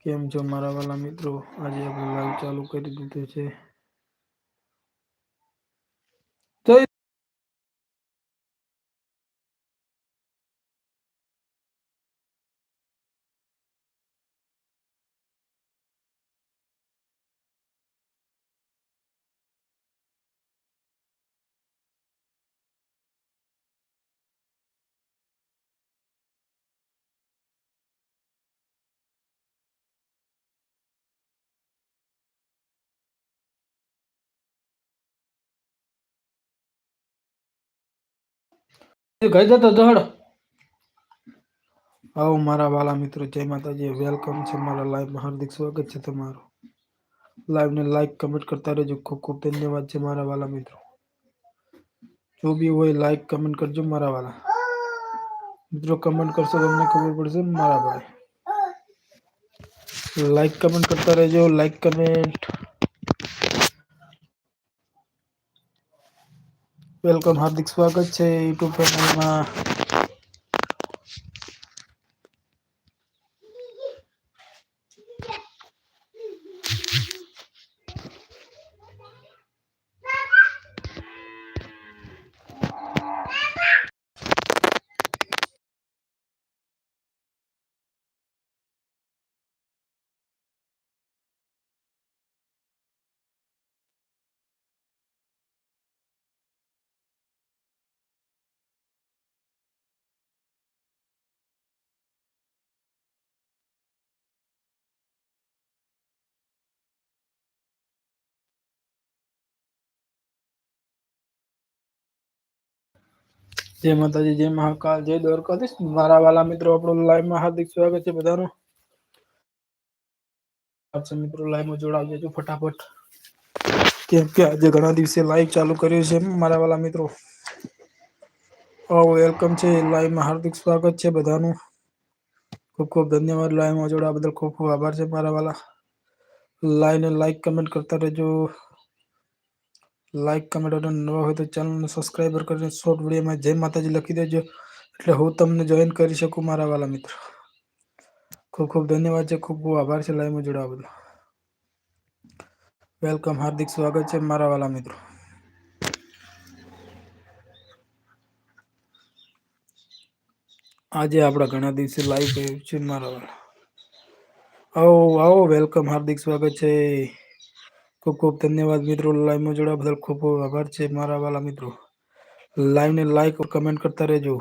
કેમ છો મારા વાલા મિત્રો આજે આપણે લાઈવ ચાલુ કરી દીધું છે. કઈ જતો દોડ આવો મારા વાલા મિત્રો જય માતાજી વેલકમ છે મારા લાઈવમાં હાર્દિક સ્વાગત છે તમારું લાઈવ ને લાઈક કમેન્ટ કરતા રહેજો ખુબ ખુબ ધન્યવાદ છે મારા વાલા મિત્રો જો બી હોય લાઈક કમેન્ટ કરજો મારા વાલા મિત્રો કમેન્ટ કરશો તો તમને ખબર પડશે મારા ભાઈ લાઈક કમેન્ટ કરતા રહેજો લાઈક કમેન્ટ વેલકમ હાર્દિક સ્વાગત છે યુટ્યુબ ચેનલમાં જય માતાજી જય મહાકાલ જય દ્વારકાધીશ મારા વાલા મિત્રો આપણું લાઈવમાં હાર્દિક સ્વાગત છે બધાનું આપ મિત્રો લાઈવમાં જોડાવ દેજો ફટાફટ કેમ કે આજે ઘણા દિવસે લાઈવ ચાલુ કર્યું છે મારા વાલા મિત્રો વેલકમ છે લાઈવમાં હાર્દિક સ્વાગત છે બધાનું ખુબ ખુબ ધન્યવાદ લાઈવમાં જોડવા બદલ ખુબ ખુબ આભાર છે મારા વાલા લાઈને લાઈક કમેન્ટ કરતા રહેજો લાઈક કમેન્ટ અને નવા હોય તો ચેનલને સબસ્ક્રાઈબર કરીને શોર્ટ વિડીયોમાં જય માતાજી લખી દેજો. એટલે હું તમને જોઈન કરી શકું મારા વાલા મિત્રો. ખૂબ ખૂબ ધન્યવાદ છે, ખૂબ ખૂબ આભાર છે, લાઈવમાં જોડાવા બદલ. વેલકમ હાર્દિક સ્વાગત છે મારા વાલા મિત્રો. આજે આપણા ઘણા દિવસે લાઈવ છે મારા વાલા. આવો આવો વેલકમ હાર્દિક સ્વાગત છે. ખુબ ખુબ ધન્યવાદ મિત્રો લાઈવમાં જોડવા બદલ ખુબ ખુબ આભાર છે મારા વાલા મિત્રો લાઈવ ને લાઈક કમેન્ટ કરતા રહેજો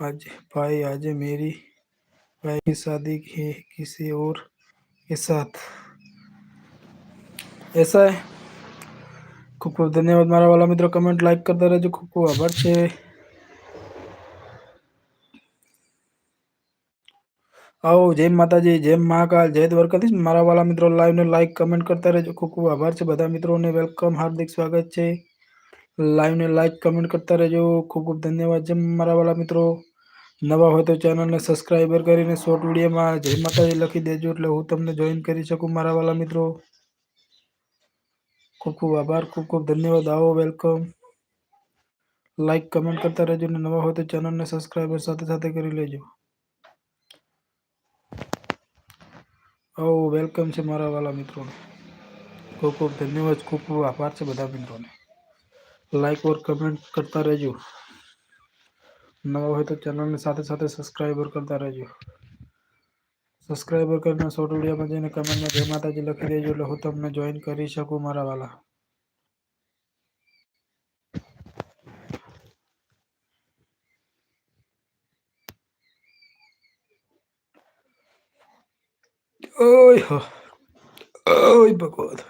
आज भाई आज मेरी भाई की शादी है किसी और के साथ ऐसा है ખૂબ ખૂબ ધન્યવાદ મારા વાલા મિત્રો કમેન્ટ લાઈક કરતા રહેજો ખૂબ ખૂબ આભાર છે આવો, જય માતાજી, જય મહાકાલ, જય દ્વારકાધીશ. મારા વાલા મિત્રો, લાઈવને લાઈક કમેન્ટ કરતા રહેજો. ખૂબ ખૂબ આભાર છે બધા મિત્રોને. વેલકમ હાર્દિક સ્વાગત છે. લાઈવને લાઈક કમેન્ટ કરતા રહેજો. ખૂબ ખૂબ ધન્યવાદ છે મારા વાલા મિત્રો. નવા હોય તો ચેનલને સબસ્ક્રાઈબર કરીને શોર્ટ વિડીયોમાં જય માતાજી લખી દેજો એટલે હું તમને જોઈન કરી શકું મારા વાલા મિત્રો. ખૂબ ખૂબ આભાર, ખૂબ ખૂબ ધન્યવાદ. આવો વેલકમ લાઈક કમેન્ટ કરતા રહેજો અને નવા હોય તો ચેનલને સબસ્ક્રાઈબર સાથે સાથે કરી લેજો. ઓ વેલકમ છે મારા વાલા મિત્રોને ખૂબ ખૂબ ધન્યવાદ ખૂબ ખૂબ આભાર છે બધા મિત્રોને લાઈક ઓર કમેન્ટ કરતા રહેજો નવા હોય તો ચેનલની સાથે સાથે સબસ્ક્રાઈબર કરતા રહેજો સબસ્ક્રાઈબર કરીને શોર્ટ વિડીયોમાં જઈને કમેન્ટમાં જય માતાજી લખી દેજો એટલે હું તમને જોઈન કરી શકું મારા વાલા ઓય ઓય ભગવાન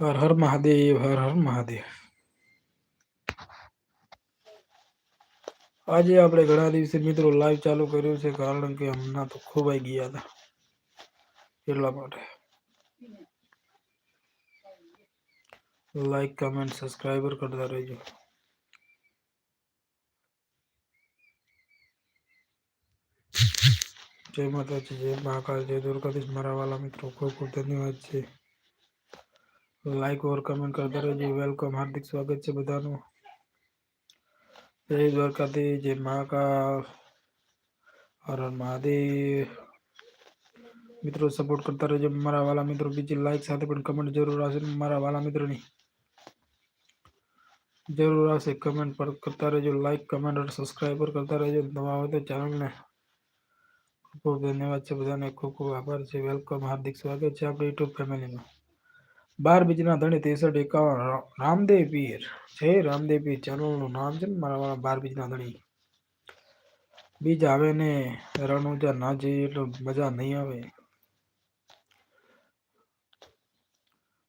હર હર મહાદેવ હર હર મહાદેવ આજે આપણે ઘણા દિવસે મિત્રો લાઈવ ચાલુ કર્યું છે કારણ કે હમણાં તો ખોવાઈ ગયા હતા એટલા માટે લાઈક કમેન્ટ સબસ્ક્રાઈબર કરતા રહેજો જય માતાજી જય મહાકાલ જય દ્વારકાધીશ મારા વાલા મિત્રો ખૂબ ખૂબ ધન્યવાદ છે લાઈક ઓર કમેન્ટ કરતા રહેજો વેલકમ હાર્દિક સ્વાગત છે બધાનું જય દ્વારકાધીશ જય મહાકાલ હર હર મહાદેવ મિત્રો સપોર્ટ કરતા રહેજો મારા વાલા મિત્રો બીજી લાઈક સાથે પણ કમેન્ટ જરૂર આવશે મારા વાલા મિત્રોની જરૂર આવશે કમેન્ટ પર કરતા રહેજો લાઈક કમેન્ટ અને સબસ્ક્રાઈબ પર કરતા રહેજો નવા હોય તો ચેનલને ખૂબ ખૂબ ધન્યવાદ છે બધાને ખૂબ ખૂબ આભાર છે વેલકમ હાર્દિક સ્વાગત છે આપણે યુટ્યુબ ફેમિલીમાં બાર બીજના ધણી ત્રેસઠ એકાવન રામદેવ પીર છે રામદેવ પીર ચેનલનું નામ છે ને મારા વાળા બાર બીજના ધણી બીજ આવે ને રણુજા ના જઈએ એટલે મજા નહીં આવે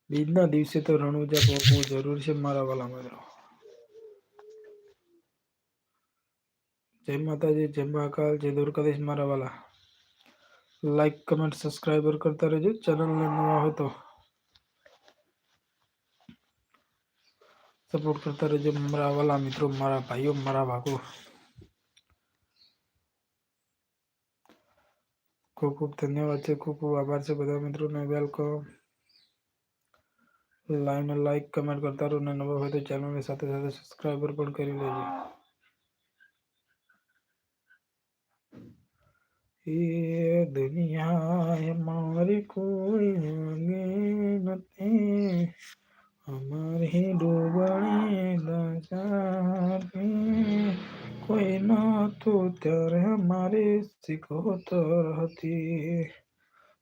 બીજના દિવસે તો રણુજા પહોંચવું જરૂર છે મારા વાલા મિત્રો જય માતાજી જય મહાકાલ જય દ્વારકાધીશ મારા વાલા લાઈક કમેન્ટ સબસ્ક્રાઈબર કરતા રહેજો ચેનલને નવા હોય તો સપોર્ટ કરતા રહેજો મારા વાલા મિત્રો મારા ભાઈઓ મારા ભાગો ખૂબ ખૂબ ધન્યવાદ છે ખૂબ ખૂબ આભાર છે બધા મિત્રોને વેલકમ લાઈવને લાઈક કમેન્ટ કરતા રહો ને નવા હોય તો ચેનલની સાથે સાથે સબસ્ક્રાઈબર પણ કરી લેજો दुनिया हमारी, कोई नते हमारे डूबने कोई ना तो त्यार हमारे सिखो तो रहती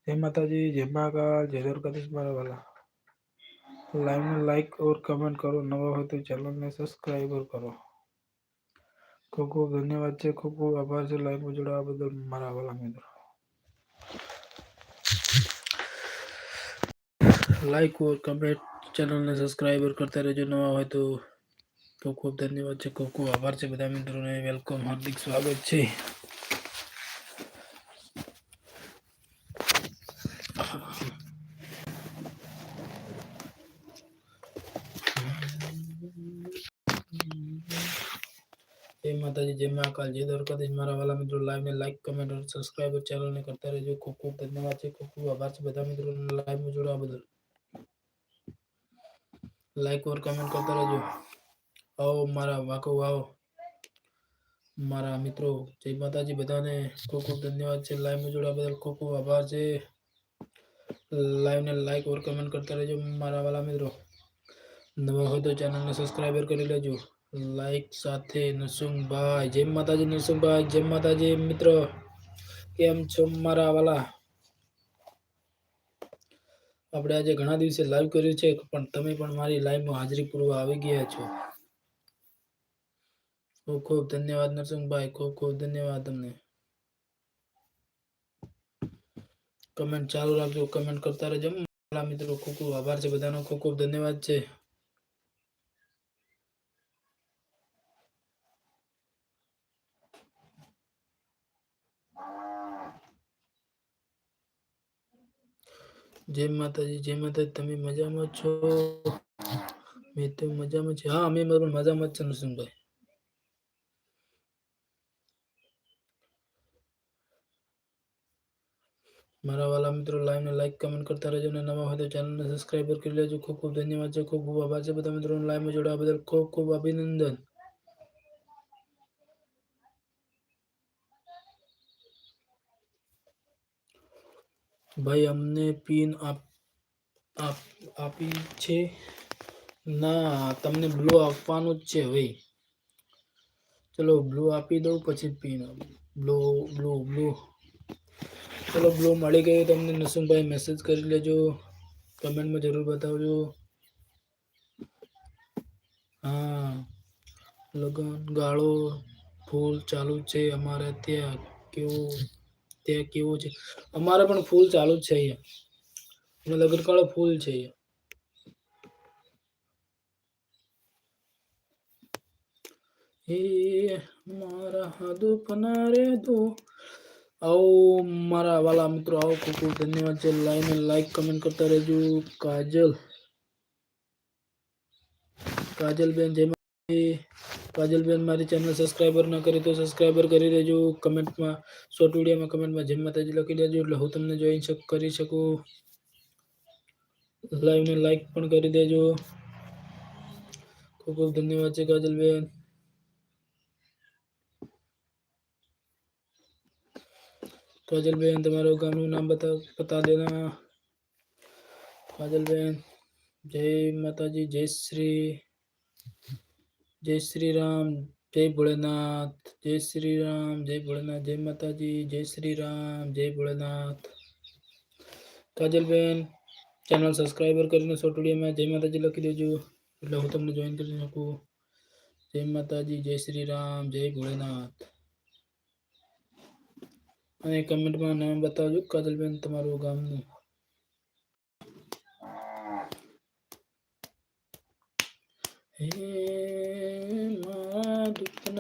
जय माता जी जय माँ का, जय वाला। लाइव में लाइक और कमेंट करो, नवा हो तो चैनल में सब्सक्राइब और करो। ખૂબ ખૂબ ધન્યવાદ છે, ખૂબ ખૂબ આભાર છે લાઈવમાં જોડાવા બદલ મારા વાલા મિત્રો. લાઈક ઓર કમેન્ટ ચેનલને સબસ્ક્રાઈબર કરતા રહેજો, નવા હોય તો ખૂબ ખૂબ ધન્યવાદ છે, ખૂબ ખૂબ આભાર છે, બધા મિત્રોને વેલકમ હાર્દિક સ્વાગત છે. જય માતાજી જય મહાકાલ જય દ્વારકાધીશ મારા વાલા મિત્રો લાઈવ ને લાઈક કમેન્ટ અને સબસ્ક્રાઇબ ચેનલ ને કરતા રહેજો ખૂબ ખૂબ ધન્યવાદ છે ખૂબ ખૂબ આભાર છે બધા મિત્રો લાઈવ માં જોડાવા બદલ લાઈક ઓર કમેન્ટ કરતા રહેજો આવો મારા વાકો આવો મારા મિત્રો જય માતાજી બધાને ખૂબ ખૂબ ધન્યવાદ છે લાઈવ માં જોડાવા બદલ ખૂબ ખૂબ આભાર છે લાઈવ ને લાઈક ઓર કમેન્ટ કરતા રહેજો મારા વાલા મિત્રો નવા હોય તો ચેનલને સબસ્ક્રાઈબર કરી લેજો લાઈક સાથે નરસિંહભાઈ જય માતાજી નરસિંહભાઈ જય માતાજી, મિત્ર. કેમ છો મારા વાલા? આપણે આજે ઘણા દિવસે લાઈવ કર્યું છે, પણ તમે પણ મારી લાઈવમાં હાજરી પૂરવા આવી ગયા છો. ખૂબ ખૂબ ધન્યવાદ નરસિંહભાઈ ખૂબ ખૂબ ધન્યવાદ તમને. કમેન્ટ ચાલુ રાખજો. કમેન્ટ કરતા રહેજો. મારા મિત્રો, ખૂબ ખૂબ આભાર છે. બધાનો ખૂબ ખૂબ ધન્યવાદ છે. જય માતાજી જય માતાજી તમે મજામાં છો મેં તો મજામાં છે હા અમે પણ મજામાં જ છે નરસિંહભાઈ મારા વાલા મિત્રો લાઈવ ને લાઈક કમેન્ટ કરતા રહેજો અને નવા હોય તો ચેનલને સબસ્ક્રાઈબર કરી લેજો ખૂબ ખૂબ ધન્યવાદ છે ખૂબ ખૂબ આભાર છે બધા મિત્રો લાઈવમાં જોડાવા બદલ ખૂબ ખૂબ અભિનંદન ભાઈ, અમને પિન આપ આપ છે? ના, તમને બ્લુ આપવાનું જ છે હવે ચલો, બ્લુ આપી દઉં, પછી પિન બ્લુ બ્લુ બ્લુ. ચલો, બ્લુ મળી ગયું તમને નસુમભાઈ મેસેજ કરી લેજો. કમેન્ટમાં જરૂર બતાવજો. હા. લગન, ગાળો, ફૂલ ચાલુ છે અમારે ત્યાં. કેવું? ત્યાં કેવું છે અમારે પણ ફૂલ ચાલુ જ છે અહીંયા અને લગન ગાળો ફૂલ છે અહીંયા હે મારા હાદુ પનારે દો આવો મારા વાલા મિત્રો આવો ખૂબ ખૂબ ધન્યવાદ છે લાઈન લાઈક કમેન્ટ કરતા રહેજો કાજલ કાજલબેન જય માતાજી. કાજલબેન મારી ચેનલ સબસ્ક્રાઈબર ન કરી તો સબસ્ક્રાઈબર કરી દેજો. કમેન્ટમાં શોર્ટ વિડીયોમાં કમેન્ટમાં જેમ માતાજી લખી દેજો. એટલે હું તમને જોઈન કરી શકું. લાઈવને લાઈક પણ કરી દેજો. ખૂબ ખૂબ ધન્યવાદ છે કાજલબેન. કાજલબેન, તમારું ગામનું નામ બતા બતા દેના. કાજલબેન, જય માતાજી, જય શ્રી. જય શ્રી રામ જય ભોળેનાથ જય શ્રી રામ જય ભોળેનાથ જય માતાજી જય શ્રી રામ જય ભોળેનાથ કાજલબેન ચેનલ સબસ્ક્રાઈબર કરીને શોર્ટ વિડીયોમાં જય માતાજી લખી દેજો એટલે હું તમને જોઈન કરી શકું જય માતાજી જય શ્રી રામ જય ભોળેનાથ અને કમેન્ટમાં નામ બતાવજો કાજલબેન તમારું ગામનું હે મારા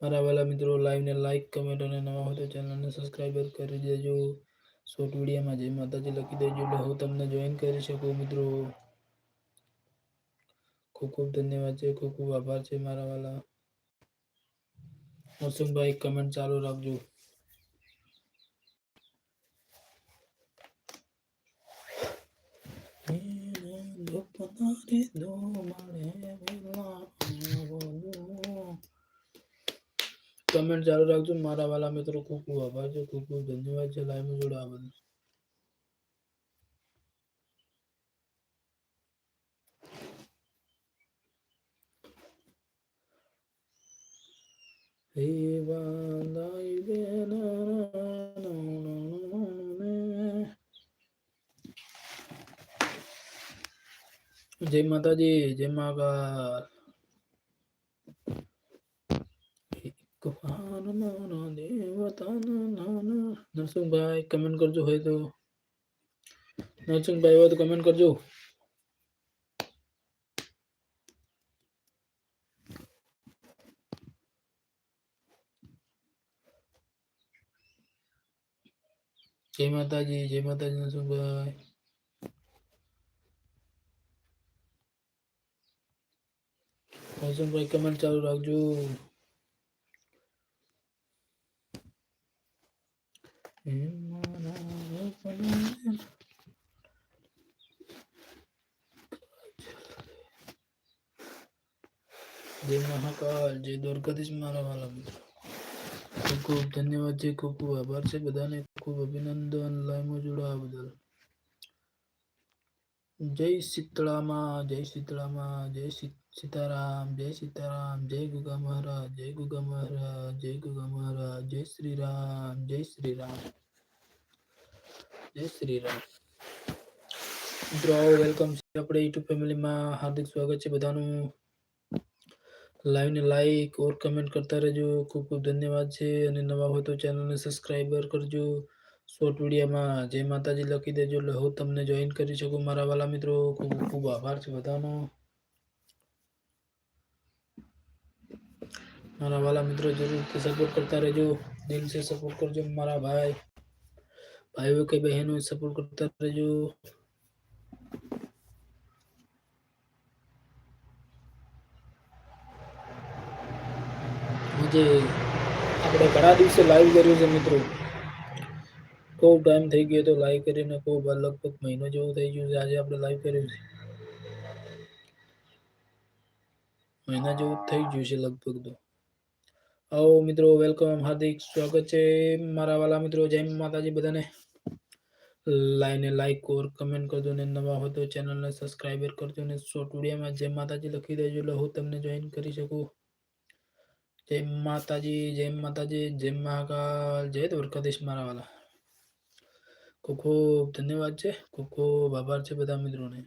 મારા વાલા મિત્રો લાઈવ ને લાઈક કમેન્ટ અને નવા હોય તો ચેનલને સબસ્ક્રાઈબર કરી દેજો. શોર્ટ વિડીયોમાં જય માતાજી લખી દેજો એટલે હું તમને જોઈન કરી શકું મિત્રો. ખૂબ ખૂબ ધન્યવાદ છે, ખૂબ ખૂબ આભાર છે મારા વાલા. મોસમભાઈ કમેન્ટ ચાલુ રાખજો. કમેન્ટ ચાલુ રાખજો મારા વાલા મિત્રો ખૂબ ખૂબ આભાર છે ખૂબ ખૂબ ધન્યવાદ છે લાઈવમાં જોડાવા બદલ હે વાંદાઈ બેના જય માતાજી જય મહાકાલ નરસિંહભાઈ કમેન્ટ કરજો હોય તો. નરસિંહભાઈ હોય તો કમેન્ટ કરજો. જય માતાજી જય માતાજી નરસિંહભાઈ. નરસિંહભાઈ કમેન્ટ ચાલુ રાખજો. જય મહાકાલ જય દ્વારકાધીશ મારા વાલા મિત્રો ખૂબ ખૂબ ધન્યવાદ છે ખૂબ ખૂબ આભાર છે બધાને ખૂબ અભિનંદન લાઈવમાં જોડાવા બદલ જય શીતળામાં જય શીતળામાં જય સી- સીતારામ જય સીતારામ જય ગુગા મહારાજ જય ગુગા મહારાજ જય ગુગા મહારાજ જય શ્રી રામ જય શ્રી રામ જય શ્રી રામ મિત્રો વેલકમ છે આપણે યુટ્યુબ ફેમિલીમાં હાર્દિક સ્વાગત છે બધાનું. લાઈવ ને લાઈક ઓર કમેન્ટ કરતા રહેજો. ખૂબ ખૂબ ધન્યવાદ છે. અને નવા હોય તો ચેનલને સબસ્ક્રાઈબર કરજો. શોર્ટ વિડીયોમાં જય માતાજી લખી દેજો. એટલે હું તમને જોઈન કરી શકું. મારા વાલા મિત્રો, ખૂબ ખૂબ આભાર છે બધાનો. મારા વાલા મિત્રો જરૂરથી સપોર્ટ કરતા રહેજો દિલ સે સપોર્ટ કરજો મારા ભાઈ ભાઈઓ કે બહેનો સપોર્ટ કરતા રહેજો આજે આપણે ઘણા દિવસે લાઈવ કર્યું છે મિત્રો બહુ ટાઈમ થઈ ગયો તો લાઈવ કરીને ખૂબ લગભગ મહિનો જેવું થઈ ગયું છે આજે આપણે લાઈવ કર્યું છે મહિના જેવું થઈ ગયું છે લગભગ તો આવો મિત્રો વેલકમ હાર્દિક સ્વાગત છે મારા વાલા મિત્રો. જય માતાજી બધાને. લાઈને લાઈક ઓર કમેન્ટ કરજો ને નવા હોય તો ચેનલને સબસ્ક્રાઈબર કરજો ને શોર્ટ વિડીયોમાં જય માતાજી લખી દેજો. એટલે હું તમને જોઈન કરી શકું. જય માતાજી જય માતાજી, જય મહાકાલ. જય દ્વારકાધીશ મારા વાલા. ખૂબ ખૂબ ધન્યવાદ છે. ખૂબ ખૂબ આભાર છે બધા મિત્રોને.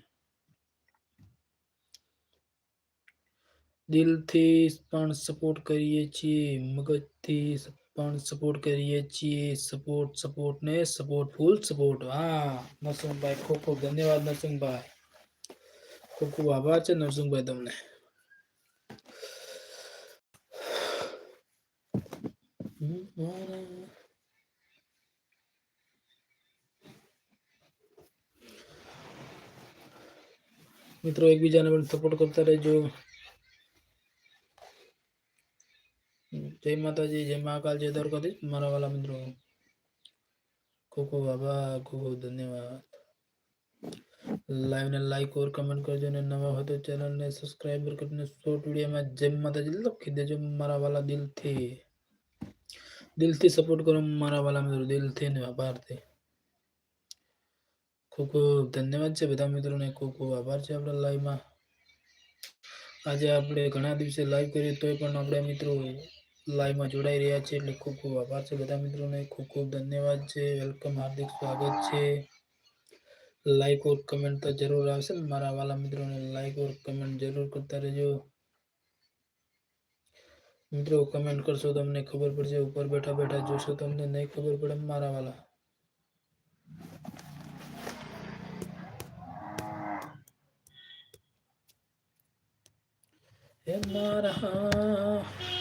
દિલથી પણ સપોર્ટ કરીએ છીએ મગજથી પણ સપોર્ટ કરીએ છીએ સપોર્ટ સપોર્ટ ને સપોર્ટ ફૂલ સપોર્ટ હા નરસિંહભાઈ ખૂબ ખૂબ ધન્યવાદ નરસિંહભાઈ ખૂબ ખૂબ આભાર છે નરસિંહભાઈ તમને મિત્રો એકબીજાને પણ સપોર્ટ કરતા રહેજો જય માતાજી જય મહાકાલ જય દ્વારકાધીશ મારા વાલા મિત્રો, ખૂબ ખૂબ આભાર, ખૂબ ખૂબ ધન્યવાદ. લાઈવ ને લાઈક ઓર કમેન્ટ કરજો ને નવા હોય તો ચેનલને સબસ્ક્રાઈબર કરીને શોર્ટ વિડીયોમાં જય માતાજી લખી દેજો મારા વાલા દિલથી. દિલથી સપોર્ટ કરો મારા વાલા મિત્રો, દિલથી ને આભારથી. ખૂબ ખૂબ ધન્યવાદ છે બધા મિત્રોને, ખૂબ ખૂબ આભાર છે આપણા લાઈવમાં. આજે આપણે ઘણા દિવસે લાઈવ કરીએ તોય પણ આપણે મિત્રો લાઈવમાં જોડાઈ રહ્યા છે એટલે ખૂબ ખૂબ આભાર છે બધા મિત્રોને. ખૂબ ખૂબ ધન્યવાદ છે. વેલકમ, હાર્દિક સ્વાગત છે. લાઈક ઓર કમેન્ટ તો જરૂર આવશે. ને મારા વાલા મિત્રોને લાઈક ઓર કમેન્ટ જરૂર કરતા રહેજો. મિત્રો કમેન્ટ કરશો તમને ખબર પડશે. ઉપર બેઠા બેઠા જોશો તમને નહીં ખબર પડે મારા વાલા. હે મારા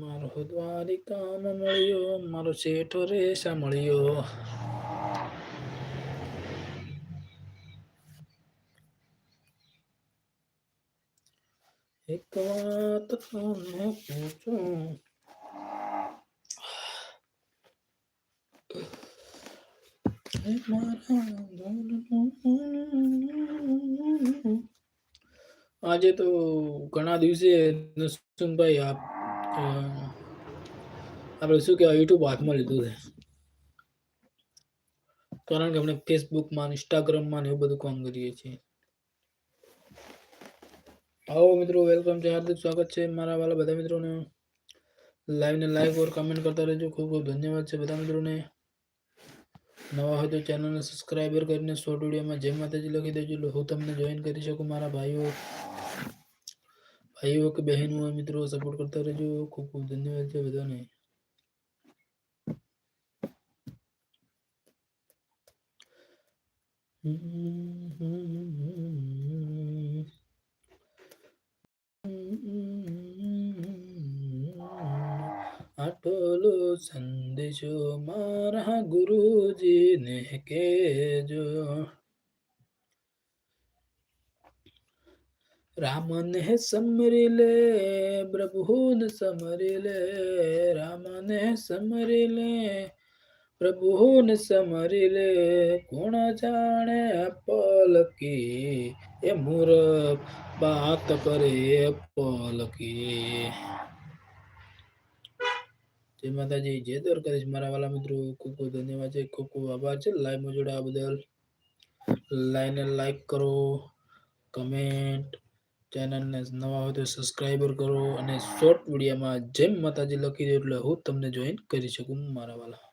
મારો દ્વારિકામાં મળ્યો, મારો શેઠો રેશા મળ્યો. એક વાત તમને પૂછું. આજે તો ઘણા દિવસે નસુનભાઈ આપ આપણે શું કહેવાય યુટ્યુબ હાથમાં લીધું છે. કારણ કે આપણે ફેસબુકમાં ઇન્સ્ટાગ્રામમાં ને એવું બધું કામ કરીએ છીએ. આવો મિત્રો વેલકમ છે હાર્દિક, સ્વાગત છે મારા વાલા બધા મિત્રોને. લાઈવ ને લાઈક ઓર કમેન્ટ કરતા રહેજો. ખૂબ ખૂબ ધન્યવાદ છે બધા મિત્રોને. નવા હોય તો ચેનલને સબસ્ક્રાઈબર કરીને શોર્ટ વિડીયોમાં જય માતાજી લખી દેજો. હું તમને જોઈન કરી શકું, મારા ભાઈઓ. ભાઈઓ કે બહેનો મિત્રો સપોર્ટ કરતા રહેજો ખૂબ ખૂબ ધન્યવાદ છે બધાને આટલો સંદેશો મારા ગુરુજીને કેજો રામને સમરી લે પ્રભુને સમરી લે રામને સમરી લે પ્રભુને સમરી લે કોણ જાણે પલકી એ મુર બાત કરે પલકી જય માતાજી જય દ્વારકાધીશ મારા વાલા મિત્રો ખૂબ ખૂબ ધન્યવાદ છે ખૂબ ખૂબ આભાર છે લાઈવમાં જોડાવા બદલ લાઈને લાઈક કરો કમેન્ટ ચેનલને નવા હોય તો સબસ્ક્રાઈબર કરો અને શોર્ટ વિડીયોમાં જેમ માતાજી લખી દો એટલે હું તમને જોઈન કરી શકું મારા વાલા.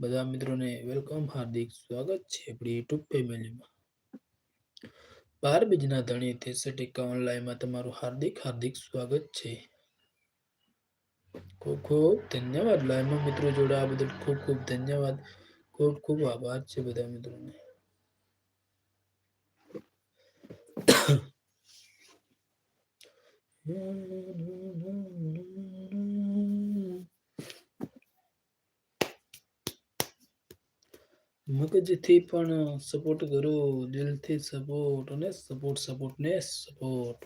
બધા મિત્રોને વેલકમ હાર્દિક સ્વાગત છે આપણી યુટ્યુબ ફેમિલીમાં બાર બીજના ધણી ત્રેસઠ એકાવન લાઈવમાં તમારું હાર્દિક હાર્દિક સ્વાગત છે. ખૂબ ખૂબ ધન્યવાદ. લાઈવમાં મિત્રો જોડાવા બદલ ખૂબ ખૂબ ધન્યવાદ. ખૂબ ખૂબ આભાર છે બધા મિત્રોને. મગજથી પણ સપોર્ટ કરો દિલથી સપોર્ટ અને સપોર્ટ સપોર્ટ ને સપોર્ટ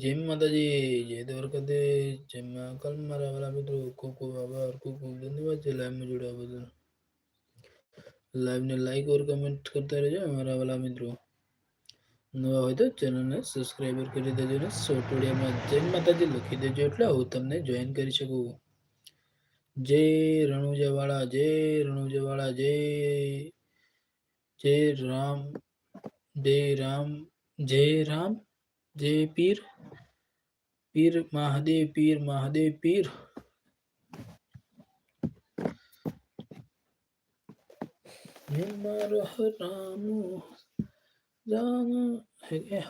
જય માતાજી, જય દ્વારકાધે જય મહાકાલ મારા વાલા મિત્રો, ખૂબ ખૂબ આભાર, ખૂબ ખૂબ ધન્યવાદ છે લાઈવમાં જોડાવા બદલ. લાઈવને લાઈક ઓર કમેન્ટ કરતા રહેજો અમારા વાલા મિત્રો. નવા હોય તો ચેનલને સબસ્ક્રાઈબર કરી દેજો ને સોટોડિયામાં જય માતાજી લખી દેજો એટલે હું તમને જોઈન કરી શકું. જય રણુજાવાળા જય રણુજાવાળા, જય જય રામ જય રામ જય રામ. જય પીર પીર મહાદેવ પીર મહાદેવ પીર.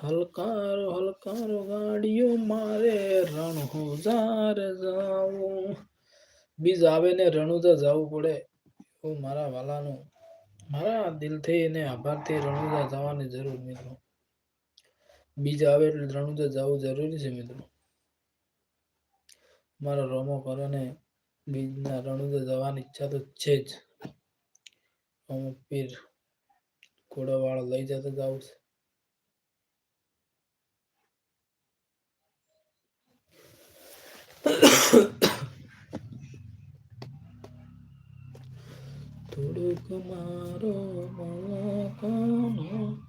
હલકારો હલકારો, ગાડીઓ મારે રણ હો જાર જાવું બીજ આવે ને રણુજા જવું પડે મારા વાલાનું, મારા દિલથી એને આભારથી રણુજા જવાની જરૂર મિત્રો. બીજ આવે એટલે રણુજા જવું જરૂરી છે મિત્રો. મારો રોમો કરો ને, બીજના રણુદે જવાની ઈચ્છા તો છે જ. અમુક પીર ઘોડાવાળો લઈ જતો જાવ છે. થોડુંક મારો મલકાનો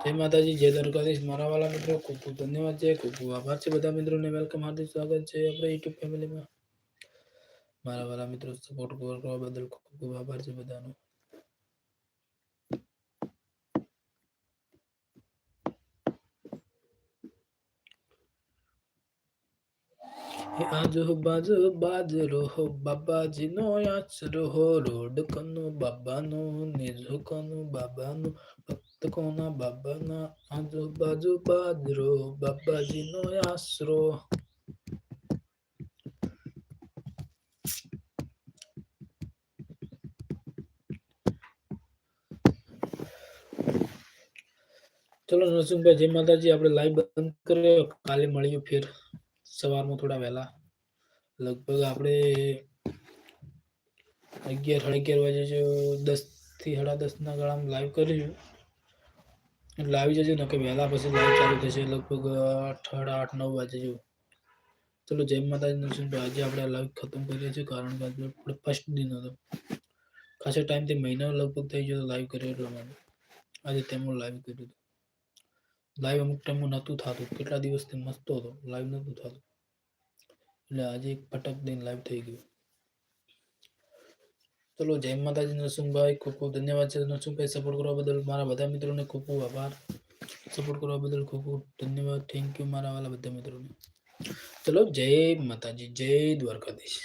જય માતાજી, જય દ્વારકાધીશ. મારા વાલા મિત્રો, ખૂબ ખૂબ ધન્યવાદ છે. ખૂબ ખૂબ આભાર છે બધા મિત્રોને. વેલકમ હાર્દિક સ્વાગત છે આપણે યુટ્યુબ ફેમિલીમાં મારા વાલા મિત્રો સપોર્ટ કરવા બદલ ખૂબ ખૂબ આભાર છે બધાનો. આજુ બાજુ બાજરો હો બાબાજીનો આશરો રહો રોડ કનો, બાબાનો નિજો કનો, બાબાનો ભક્ત કોના બાબાના આજુ બાજુ બાજરો બાબાજીનો આશરો ચલો નરસિંહભાઈ જય માતાજી આપણે લાઈવ બંધ કર્યો કાલે મળ્યું ફેર સવારમાં થોડા વહેલા લગભગ આપણે અગિયાર સાડા અગિયાર વાગે જો દસ થી સાડા દસ ના ગાળામાં લાઈવ કરીશું એટલે આવી જજો ને કે વહેલા પછી લાઈવ ચાલુ થશે લગભગ આઠ સાડા આઠ, નવ વાગે જેવું. ચલો, જય માતાજી નરસિંહભાઈ આજે આપણે લાઈવ ખતમ કરીએ છીએ કારણ કે આપણે ફર્સ્ટ દિન હતો. ખાસા ટાઈમથી મહિનાનો લગભગ થઈ ગયો લાઈવ કર્યો એટલા માટે આજે તેમનું લાઈવ કર્યું હતું. લાઈવ અમુક ટાઈમ નહોતું થતું. કેટલા દિવસથી મસ્તો હતો. લાઈવ નહોતું થતું. એટલે આજે એક ફટક દઈને લાઈવ થઈ ગયું. ચલો, જય માતાજી, નરસિંહભાઈ, ખૂબ ખૂબ ધન્યવાદ છે. નરસિંહભાઈ સપોર્ટ કરવા બદલ મારા બધા મિત્રોને ખૂબ ખૂબ આભાર. સપોર્ટ કરવા બદલ ખૂબ ખૂબ ધન્યવાદ. થેન્ક યુ મારા વાલા બધા મિત્રોને. ચલો, જય માતાજી, જય દ્વારકાધીશ.